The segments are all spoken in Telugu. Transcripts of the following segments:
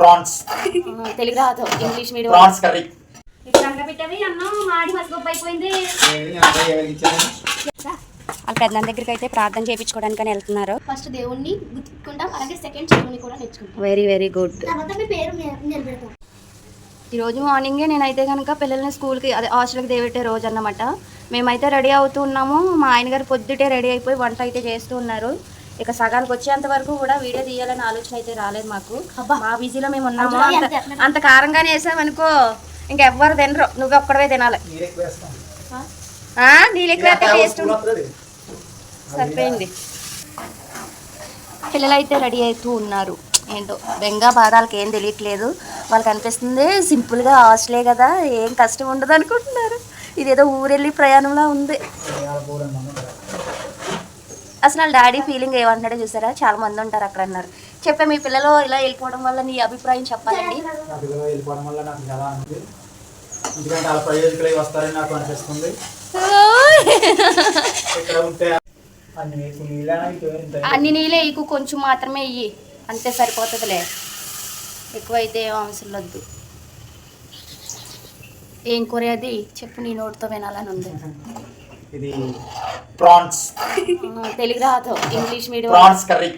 ప్రాన్స్. తెలుగు రాదు ఇంగ్లీష్ మీడియం. Prawns curry. వాళ్ళ పెద్దనాన్న దగ్గరికి అయితే ప్రార్థన చేయించుకోవడానికి అని వెళ్తున్నారు. ఫస్ట్ దేవుణ్ణి గుర్తుకుంటాం అలాగే సెకండ్ చదువుని కూడా నేర్చుకుంటాం వెరీ వెరీ గుడ్ పేరు ఈరోజు మార్నింగే నేనైతే కనుక పిల్లల్ని స్కూల్కి అదే హాస్టల్కి దేవెట్టే రోజు అన్నమాట మేమైతే రెడీ అవుతూ ఉన్నాము. మా ఆయన గారు పొద్దుటే రెడీ అయిపోయి వంట అయితే చేస్తూ ఉన్నారు. ఇక సగానికి వచ్చేంత వరకు కూడా వీడియో తీయాలని ఆలోచన అయితే రాలేదు మాకు. మా బిజీలో మేము ఉన్నాము. అంత అంత. కారంగానే వేసామనుకో ఇంకెవ్వరు తినరు. నువ్వు ఒక్కడవే తినాలి. టేస్ట్. సరిపోయింది. పిల్లలు అయితే రెడీ అవుతూ ఉన్నారు. ఏంటో బెంగా బాధాలకి ఏం తెలియట్లేదు. వాళ్ళకి అనిపిస్తుంది సింపుల్గా హాస్టలే కదా ఏం కష్టం ఉండదు అనుకుంటున్నారు. ఇదేదో ఊరెళ్ళి ప్రయాణంలా ఉంది. అసలు వాళ్ళ డాడీ ఫీలింగ్ ఏమంటున్నాడో చూసారా? చాలా మంది ఉంటారు అక్కడ అన్నారు. చెప్పే మీ పిల్లలు ఇలా వెళ్ళిపోవడం వల్ల నీ అభిప్రాయం చెప్పాలండి. నా పిల్లలు వెళ్ళిపోవడం వల్ల నాకు చాలా ఉంది. ఎందుకంటే వాళ్ళ ప్రయోజకులు అయి వస్తారని నాకు అనిపిస్తుంది. ఇక్కడ ఉంటే అన్ని నీళ్ళ ఇకు కొంచెం మాత్రమే ఇయ్యి. అంతే సరిపోతుందిలే. ఎక్కువైతే ఏం అవసరం లేదు ఏం కూర అది? చెప్పు నీ నోటితో వినాలని ఉంది. ఇది ప్రాన్స్. ఆ, తెలుగు రాదు. English medium prawns curry.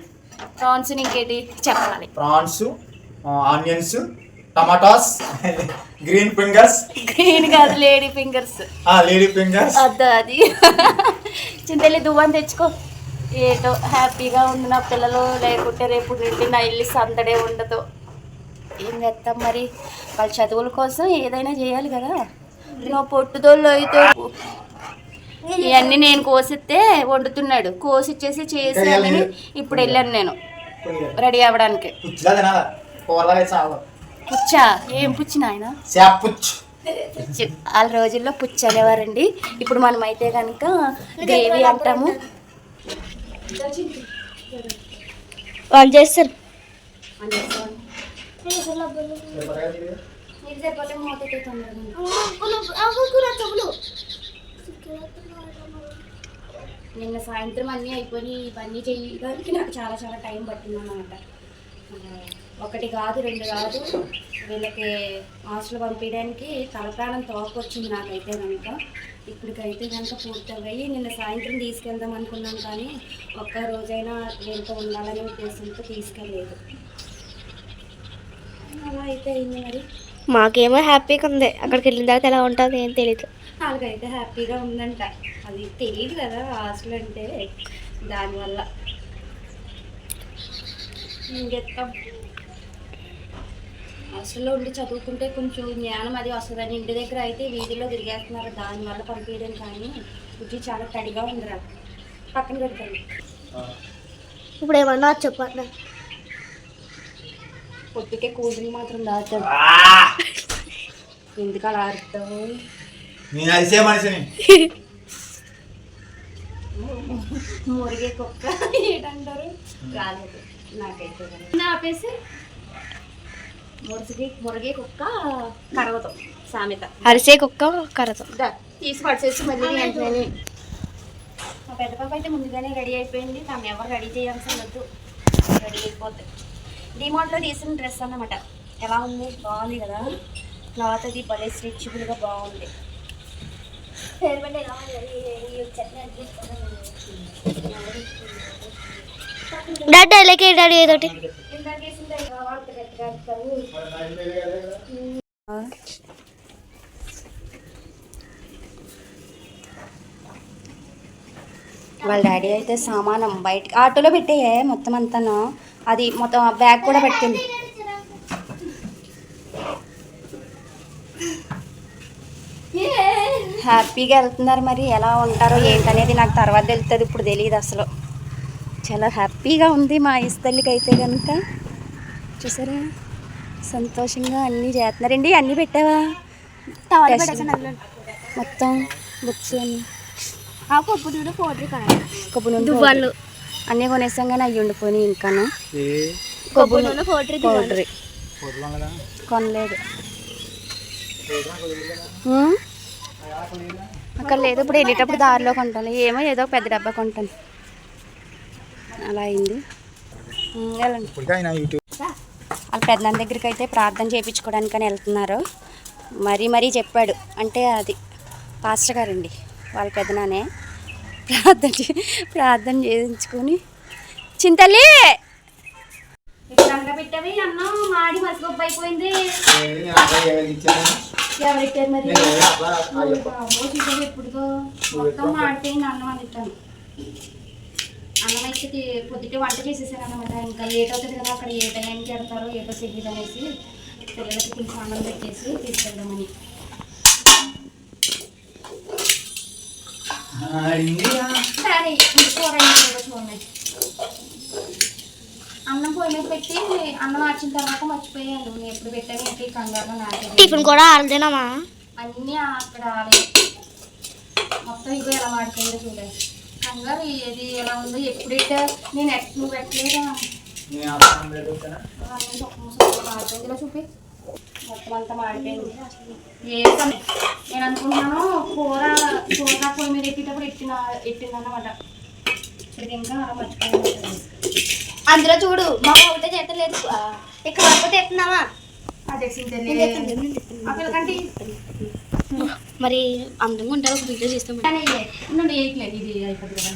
Prawns ఇంకేటి? చెప్పాలి. Prawns onions tomatoes green fingers. Green కాదు లేడీ ఫింగర్స్. Lady fingers. అద్దు అది. చింతల్లి దువ్వని తెచ్చుకో. ఏటో హ్యాపీగా ఉంది నా పిల్లలు. లేకుంటే రేపు నుండి నా ఇల్లు సందడే ఉండదు. ఏం చేస్తాం మరి? వాళ్ళ చదువుల కోసం ఏదైనా చేయాలి కదా. నా పొట్టుదోళ్ళు అయితే ఇవన్నీ నేను కోసిస్తే వండుతున్నాడు. కోసిచ్చేసి చేసి అని ఇప్పుడు వెళ్ళాను నేను. రెడీ అవ్వడానికి. పుచ్చా? ఏం పుచ్చి నాయన? చేపుచ్చు పుచ్చు. వాళ్ళ రోజుల్లో పుచ్చు అనేవారండి. ఇప్పుడు మనం అయితే కనుక గ్రేవీ అంటాము. వాళ్ళు చేస్తారు. నిన్న సాయంత్రం అన్నీ అయిపోయి ఇవన్నీ చేయడానికి నాకు చాలా చాలా టైం పట్టిందన్నమాట. ఒకటి కాదు రెండు కాదు. వీళ్ళకి హాస్టల్ పంపించడానికి తలప్రాణం తోకొచ్చింది నాకైతే కనుక ఇప్పటికైతే కనుక పూర్తయ్యి నిన్న సాయంత్రం తీసుకెళ్దాం అనుకున్నాను కానీ ఒక్క రోజైనా వీళ్ళతో ఉండాలనే ఉద్దేశంతో తీసుకెళ్ళలేదు. అలా అయితే అయింది మరి. మాకేమో హ్యాపీగా ఉంది. అక్కడికి వెళ్ళిన తర్వాత ఎలా ఉంటుంది ఏం తెలియదు వాళ్ళకైతే హ్యాపీగా ఉందంట. అది తెలియదు కదా హాస్టల్ అంటే. దానివల్ల. హాస్టల్లో ఉండి చదువుకుంటే కొంచెం జ్ఞానం అది వస్తుందని ఇంటి దగ్గర అయితే వీధిలో తిరిగేస్తున్నారు. దానివల్ల పంపించడం కానీ బుద్ధి చాలా తడిగా ఉందిరా. పక్కన పెడతాను. ఇప్పుడు ఏమన్నా చెప్పండి పొద్దుకే కూల్ డ్రింక్ మాత్రం తాగుతాడు ఎందుకు అలా అర్థం నేను అరిసే మనిషిని. మురిగే కుక్క ఏంటంటారు? రాలేదు. నాకైతే. ఆపేసి మురిగి మురిగే కుక్క కరవదు. సామెత. అరిసే కుక్క కరతం దా, తీసి పడిచేసి మళ్ళీ వెంటనే మా పెద్ద పాప అయితే ముందుగానే రెడీ అయిపోయింది. తను ఎవరు రెడీ చేయాల్సిన వద్దు రెడీ అయిపోతుంది డిమార్ట్లో తీసిన డ్రెస్ అన్నమాట. ఎలా ఉంది? బాగుంది కదా? క్లాత్ అది భలే స్ట్రెచబుల్గా బాగుంది. డాడీ అలాగే డాడీ ఏదోటి వాళ్ళ డాడీ అయితే సామానం బయట ఆటోలో పెట్టేయే మొత్తం అంతాను. అది మొత్తం బ్యాగ్ కూడా పెట్టింది. హ్యాపీగా వెళ్తున్నారు మరి ఎలా ఉంటారో ఏంటనేది నాకు తర్వాత తెలుస్తుంది ఇప్పుడు తెలియదు అసలు. చాలా హ్యాపీగా ఉంది మా ఇస్తల్లికి అయితే కనుక చూసారా? సంతోషంగా అన్నీ చేస్తున్నారండి. అన్నీ పెట్టావా. మొత్తం బుక్స్ అన్నీ. కొబ్బరి నూనె దువ్వాళ్ళు అన్నీ కొనేసాం కానీ అవి ఉండిపోయి ఇంకాను. కొబ్బరి నూనె పౌడర్ పౌడర్. కొనలేదు? అక్కడ లేదు ఇప్పుడు వెళ్ళేటప్పుడు దారిలో కొంటాను. ఏమో ఏదో పెద్ద డబ్బా కొంటాను. అలా అయింది. వెళ్ళండి. వాళ్ళ పెద్దనాన్న దగ్గరికి అయితే ప్రార్థన చేయించుకోవడానికని వెళ్తున్నారు. మరీ మరీ చెప్పాడు. అంటే అది పాస్టర్ గారండి. వాళ్ళ పెద్దనానే ప్రార్థన ప్రార్థన చేయించుకొని. చింతలి పెట్టవి అన్నం మాడి మసిగొప్ప అయిపోయింది. ఎవరిట్టారు మరి? బాబో ఎప్పుడుదో? మొత్తం మాడిపోయింది అన్నం అందుతాను అన్నం అయితే పొద్దుటే వంట చేసేసాను అనమాట ఇంకా లేట్ అవుతుంది కదా అక్కడ ఏ టైంకి వెళ్తారో ఏదో తెలియదు అనేసి పిల్లలకి కొంచెం అన్నం పెట్టేసి తీసుకెళ్దామని సరే కూర ఏదో చూడండి అన్నం పొయ్యి మీద పెట్టి అన్నం ఆచిన తర్వాత మర్చిపోయాను. నేను ఎప్పుడు పెట్టాను కంగారులో నాకే టిఫిన్ కూడా ఆడదేనమ్మా అన్నీ అక్కడ. మొత్తం ఇగో ఎలా మాడిపోయిందో చూడండి. కంగారు ఏది ఎలా ఉందో ఎప్పుడు నేను ఎట్ నువ్వు పెట్టలేదా చూపి. మొత్తం అంతా మాడిపోయింది. ఏ? నేను అనుకుంటున్నాను కూర కూర పొయ్యి మీద ఎట్టేటప్పుడు ఎట్టిన ఎట్టిందన్నమాట. ఇప్పుడు ఇంకా మర్చిపోయింది అందులో చూడు మా ఒకటే చేతలేదు. ఇక్కడ కాకపోతే ఎత్తున్నావా? మరి అందంగా ఉంటారు ఒక వీడియో చేస్తాం. నన్ను వేయట్లేదు ఇది అయిపోతుంది కదా.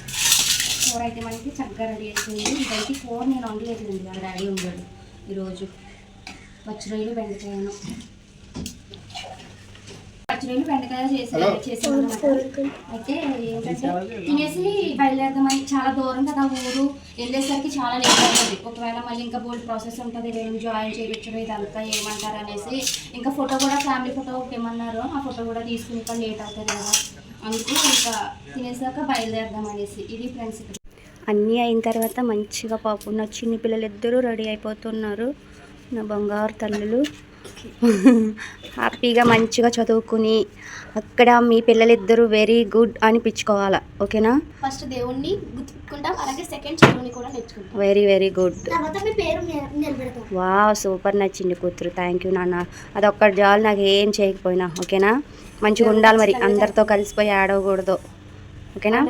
కూర అయితే మనకి చక్కగా రెడీ అయిపోయింది. ఇదైతే కూర నేను వండలేదండి అది రెడీ ఉండాడు ఈరోజు. పచ్చిరొయ్యలు బెండకాయను. పచ్చిరొయ్యలు బెండకాయ చేసే చేసాను అయితే ఏంటంటే తినేసి బయలుదేరదామని చాలా దూరం కదా ఊరు. వెళ్ళేసరికి చాలా లేట్ అవుతుంది. ఒకవేళ మళ్ళీ ఇంకా బోల్డ్ ప్రాసెస్ ఉంటుంది నేను జాయిన్ చేయించడం ఇదంతా ఏమంటారు అనేసి ఇంకా ఫోటో కూడా ఫ్యామిలీ ఫోటో ఒకటి ఏమన్నారు ఆ ఫోటో కూడా తీసుకుని ఇంకా లేట్ అవుతుంది కదా అందుకు ఇంకా తినేసాక బయలుదేరదాం అనేసి. ఇది ఫ్రెండ్స్ అన్నీ అయిన తర్వాత మంచిగా పాపం నా చిన్ని పిల్లలు ఇద్దరూ రెడీ అయిపోతున్నారు. నా బంగారు తల్లులు. హ్యాపీగా మంచిగా చదువుకుని అక్కడ మీ పిల్లలిద్దరూ వెరీ గుడ్ అనిపించుకోవాలా ఓకేనా? ఫస్ట్ దేవుణ్ణి గుర్తుకుంటాం అలాగే సెకండ్ చదువుని కూడా నేర్చుకుంటాం. Very very good. వా సూపర్ నచ్చింది కూతురు. థ్యాంక్ యూ నాన్న. అదొక్కటి జాలు నాకు ఏం చేయకపోయినా ఓకేనా? మంచిగా ఉండాలి మరి. అందరితో కలిసిపోయి ఆడకూడదు ఓకేనా?